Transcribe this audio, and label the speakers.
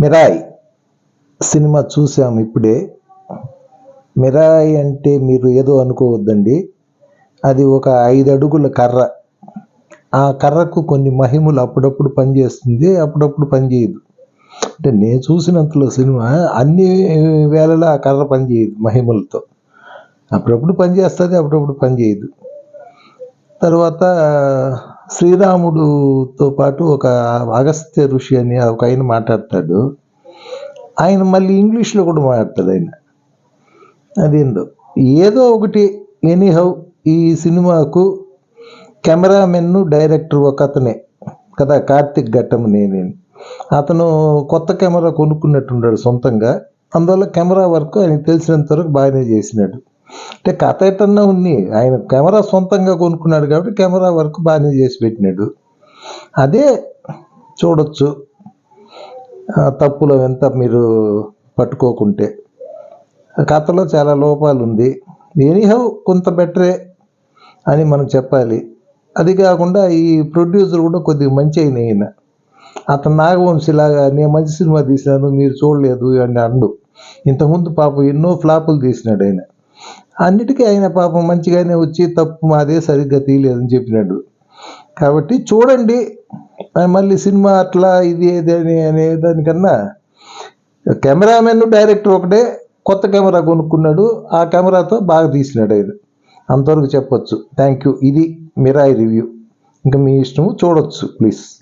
Speaker 1: Mirai cinema చూసాం ఇప్పుడే. Mirai అంటే మీరు ఏదో అనుకోవద్దండి. అది ఒక ఐదు అడుగుల కర్ర. ఆ కర్రకు కొన్ని మహిమలు అప్పుడప్పుడు పనిచేస్తుంది అప్పుడప్పుడు పనిచేయదు. అంటే నేను చూసినంతలో సినిమా అన్ని వేళలా ఆ కర్ర పనిచేయదు మహిమలతో. అప్పుడప్పుడు పనిచేస్తుంది అప్పుడప్పుడు పనిచేయదు. తర్వాత శ్రీరాముడుతో పాటు ఒక అగస్త్య ఋషి అని ఒక ఆయన మాట్లాడతాడు. ఆయన మళ్ళీ ఇంగ్లీష్లో కూడా మాట్లాడతాడు ఆయన. అదేందో. ఏదో ఒకటి ఎనీహౌ ఈ సినిమాకు కెమెరామెన్ డైరెక్టర్ ఒక అతనే. కదా కార్తిక్ ఘట్టం నేనే. అతను కొత్త కెమెరా కొనుక్కున్నట్టున్నాడు సొంతంగా. అందువల్ల కెమెరా వర్క్ ఆయనకు తెలిసినంత వరకు బాగానే చేసినాడు. అంటే కథ ఎటన్నా ఉంది. ఆయన కెమెరా సొంతంగా కొనుక్కున్నాడు కాబట్టి కెమెరా వర్క్ బాగానే చేసి పెట్టినాడు. అదే చూడొచ్చు. తప్పులో ఎంత మీరు పట్టుకోకుంటే. కథలో చాలా లోపాలు ఉంది. ఎనీహౌ కొంత బెటరే అని మనం చెప్పాలి. అది కాకుండా ఈ ప్రొడ్యూసర్ కూడా కొద్దిగా మంచి అయిన ఈయన. అతను నాగవంశిలాగా నేను మంచి సినిమా తీసినాను మీరు చూడలేదు అని అండు. ఇంతకుముందు పాపం ఎన్నో ఫ్లాపులు తీసినాడు ఆయన. అన్నిటికీ ఆయన పాపం మంచిగానే వచ్చి తప్పు మాదే సరిగ్గా తీయలేదని చెప్పినాడు. కాబట్టి చూడండి మళ్ళీ సినిమా అట్లా ఇది ఏది అని అనే దానికన్నా కెమెరామెన్ డైరెక్టర్ ఒకటే కొత్త కెమెరా కొనుక్కున్నాడు ఆ కెమెరాతో బాగా తీసినాడు ఆయన. అంతవరకు చెప్పొచ్చు. Thank you. ఇది మిరాయి రివ్యూ. ఇంకా మీ ఇష్టము చూడొచ్చు ప్లీజ్.